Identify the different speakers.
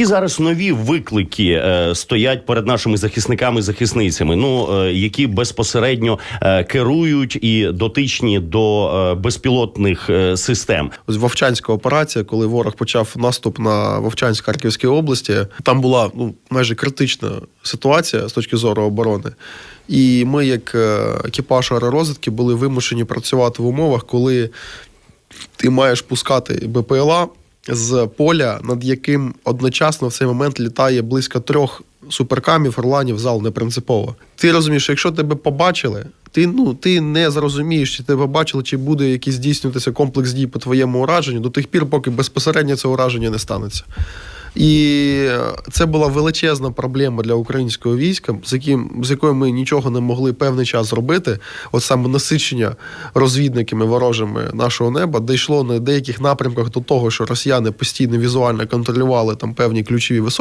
Speaker 1: Які зараз нові виклики е, стоять перед нашими захисниками захисницями? Ну е, які безпосередньо е, керують і дотичні до е, безпілотних е, систем?
Speaker 2: Вовчанська операція, коли ворог почав наступ на Вовчанськ Харківській області, там була ну майже критична ситуація з точки зору оборони. І ми, як е, екіпаж аеророзвідки, були вимушені працювати в умовах, коли ти маєш пускати БПЛА з поля, над яким одночасно в цей момент літає близько трьох суперкамів, орланів, зал не принципово. Ти розумієш, що якщо тебе побачили, ти ну ти не зрозумієш, чи тебе бачили, чи буде якийсь здійснюватися комплекс дій по твоєму ураженню до тих пір, поки безпосередньо це ураження не станеться. І це була величезна проблема для українського війська, з яким з якою ми нічого не могли певний час зробити. От саме насичення розвідниками ворожими нашого неба дійшло на деяких напрямках до того, що росіяни постійно візуально контролювали там певні ключові висоти.